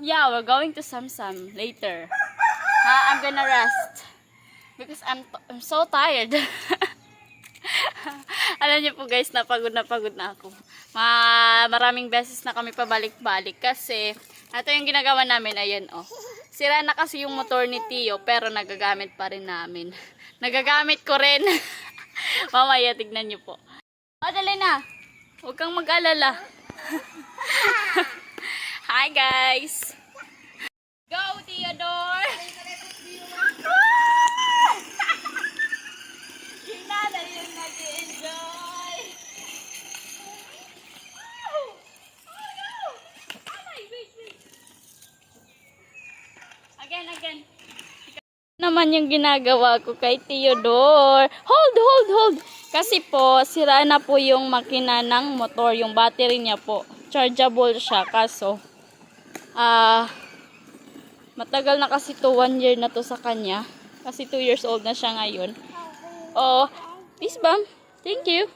yeah, we're going to Samsam later. Ha, I'm gonna rest. Because I'm, I'm so tired. Alam niyo po guys, napagod na pagod na ako. Ma maraming beses na kami pabalik-balik kasi ito yung ginagawa namin, ayan oh. Sira na kasi yung motor ni Tio pero nagagamit pa rin namin. Nagagamit ko rin. Mamaya tignan niyo po. O, dali na. Huwag kang mag-alala. Hi guys! Go Theodore! yung nanay yung nag-enjoy! Again, again. Naman yung ginagawa ko kay Theodore. Hold, hold, hold. Kasi po, sira na po yung makina ng motor, yung battery niya po. Chargeable siya, kaso, ah, matagal na kasi to, one year na to sa kanya. Kasi two years old na siya ngayon. Oh, peace bam. Thank you.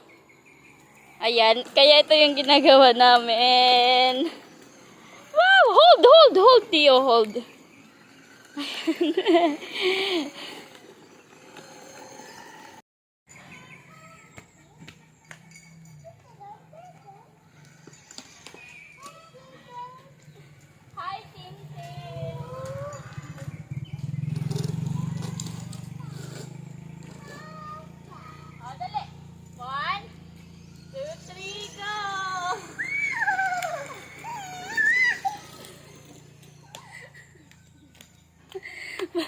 Ayan, kaya ito yung ginagawa namin. Wow, hold, hold, hold, Tio, hold. Hi, Say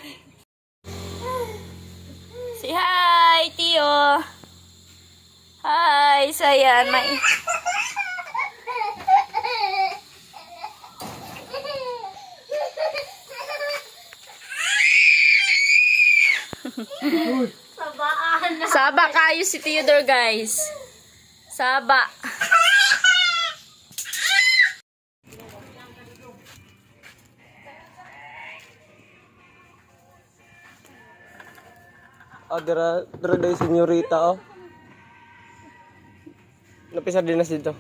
hi, Tio. Hi, so ayan, may... Saba kayo si Theodore, guys. Saba. Ah, dira, dira day senyorita, oh. Napisa din na dito.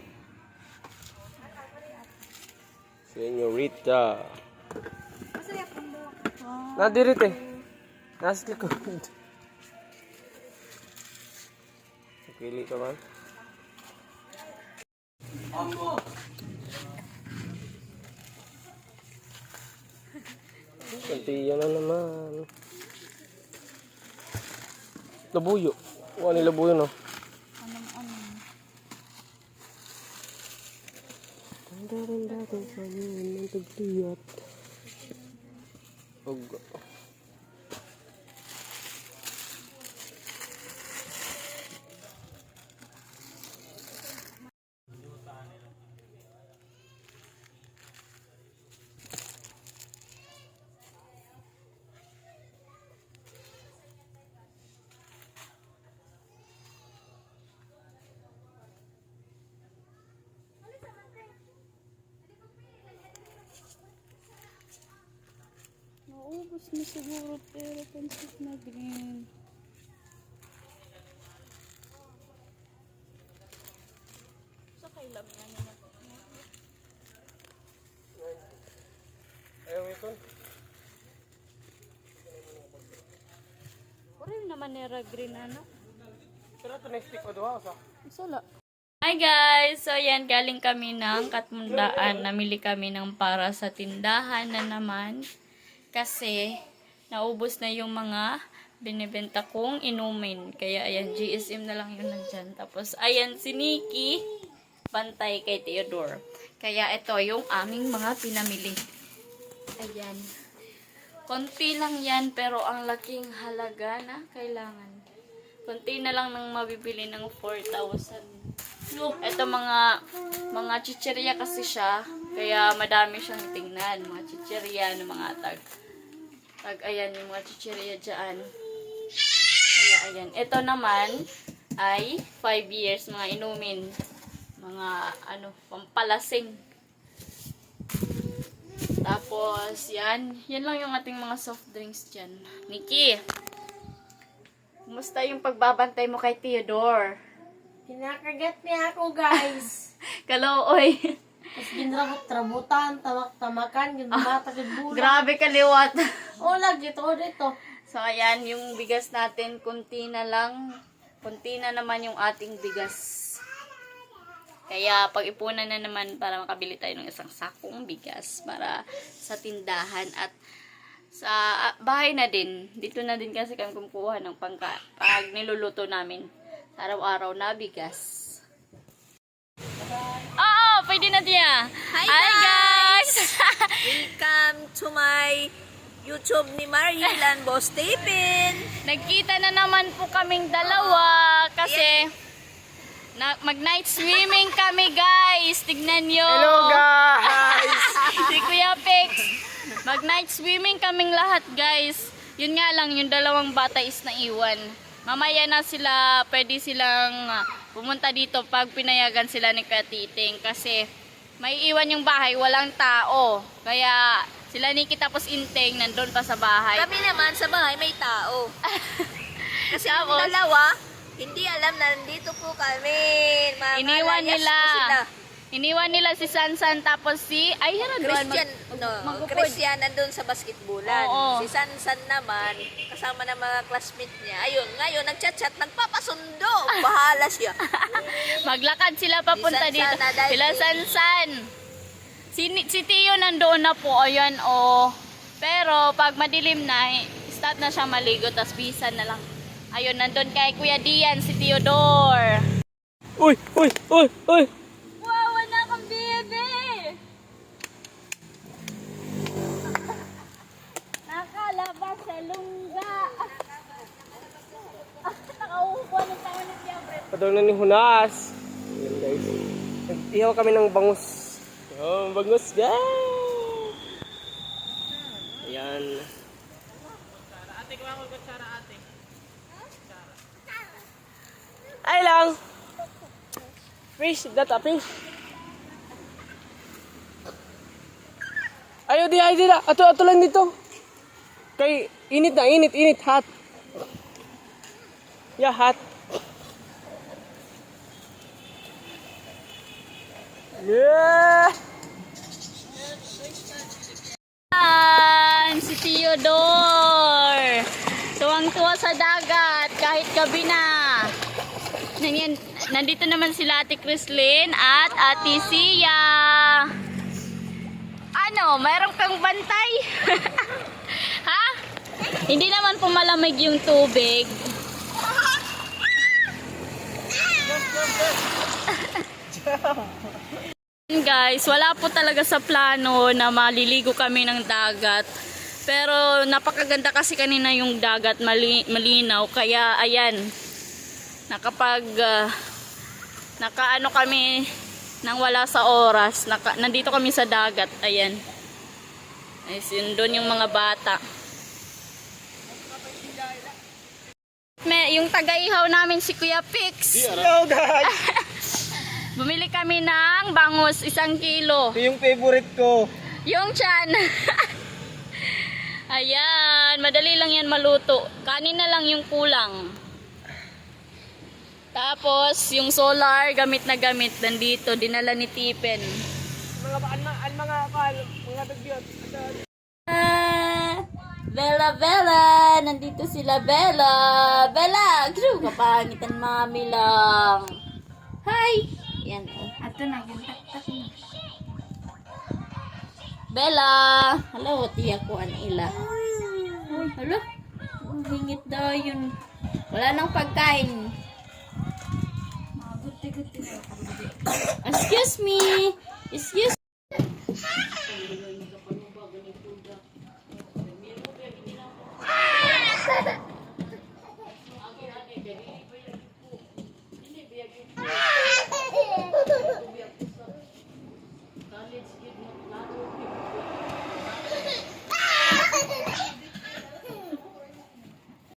Senyorita. Nadirit eh. Nasa likod. Pili ka man. Kantiyan na naman. Labuyo. Wala ni labuyo no. Tanda-tanda kung panin ng tagtiyat. Og... Naubos na siguro pero pansit na green. Sa kailam na nila. Ayaw ito. Puro naman nera green ano. Pero ito next week pa doon sa. Sala. Hi guys! So yan, galing kami ng Katmundaan. Namili kami ng para sa tindahan na naman. Kasi, naubos na yung mga binibenta kong inumin. Kaya ayan, GSM na lang yun nandyan. Tapos, ayan, si Nikki. Bantay kay Theodore. Kaya ito yung aming mga pinamili. Ayan. Konti lang yan, pero ang laking halaga na kailangan. Konti na lang nang mabibili ng 4,000. Ito mga mga chicherya kasi siya, kaya madami siyang tingnan. Mga chicherya ng mga tag. Tag, ayan, yung mga chicherya dyan. Kaya ayan. Ito naman ay 5 years, mga inumin. Mga, ano, pampalasing. Tapos, yan. Yan lang yung ating mga soft drinks dyan. Nikki! Kumusta yung pagbabantay mo kay Theodore? Kinakagat niya ako, guys. Kalooy. Tapos ginrabot, trabutan, tamak-tamakan, ginrabata, ginbulan. Grabe kaliwat. O, lagi ito, dito. So, ayan, yung bigas natin, kunti na lang. Kunti na naman yung ating bigas. Kaya, pag-ipunan na naman para makabili tayo ng isang sakong bigas para sa tindahan at sa ah, bahay na din. Dito na din kasi kami kumukuha ng pangka pag niluluto namin araw-araw na bigas. Pwede na diya. Hi, guys! Welcome to my YouTube ni Marilan Boss Stephen. Nagkita na naman po kaming dalawa kasi na, mag-night swimming kami guys. Tignan nyo. Hello guys! si Kuya Pex. Mag-night swimming kaming lahat guys. Yun nga lang, yung dalawang bata is naiwan. Mamaya na sila, pwede silang pumunta dito pag pinayagan sila ni Kuya Titing kasi may iwan yung bahay, walang tao. Kaya sila ni tapos Inteng nandun pa sa bahay. Kami naman sa bahay may tao. Kasi Tapos? dalawa, hindi alam na nandito po kami. Mga Iniwan nila. sila. Iniwan nila si Sansan tapos si ay yan Christian, no, magpupod. Christian nandun sa basketbulan. Oo. Si Sansan naman, kasama ng mga classmate niya. Ayun, ngayon, nagchat-chat, nagpapasundo. Bahala siya. Maglakad sila papunta Si dito. Sila Sansan. Si, si Tio nandoon na po. Ayan oh. Pero pag madilim na, eh, start na siya maligo tapos bisan na lang. Ayun, nandun kay Kuya Dian, si Theodore. Uy, uy, uy, uy. Wow, wala kang bebe! Nakalabas sa lungga. Nakaupo ng tayo ng diabre. Padaw na ni Hunas. Ayan guys. Nag-ihaw kami ng bangus. Oh, bangus guys. Ayan. Ay lang. Fish, that a fish. Ayaw di, ayaw di na. Ato, ato lang dito. Kay, init na, init, init, hot. Yeah, hot. Yeah! Yan, si Theodore. Tuwang-tuwa sa dagat kahit gabi na. Nanyan, nandito naman sila Ate Chrislyn at Ate Sia. Ano, mayroon kang bantay? Hindi naman pumalamig yung tubig. Guys, wala po talaga sa plano na maliligo kami ng dagat. Pero napakaganda kasi kanina yung dagat, mali, malinaw. Kaya ayan, nakapag, ah, nakaano kami nang wala sa oras. Naka, nandito kami sa dagat, ayan. Ayos yun, doon yung mga bata. May, yung tagaihaw namin si Kuya Pix. Hello guys! Bumili kami ng bangus, isang kilo. Ito yung favorite ko. Yung chan. Ayan, madali lang yan maluto. Kanin na lang yung kulang. Tapos, yung solar, gamit na gamit, nandito, dinala ni Tipen. Mga an, an mga kal, mga dagyot. Bella, Bella! Nandito sila, Bella! Bella! Gru, kapangitan mami lang. Hi! Yan, oh. Ato na, yung tak-tak na. Bella! Hello, tiya ko an ila. Uy, hala. Ang hingit daw yun. Wala nang pagkain. Excuse me. Excuse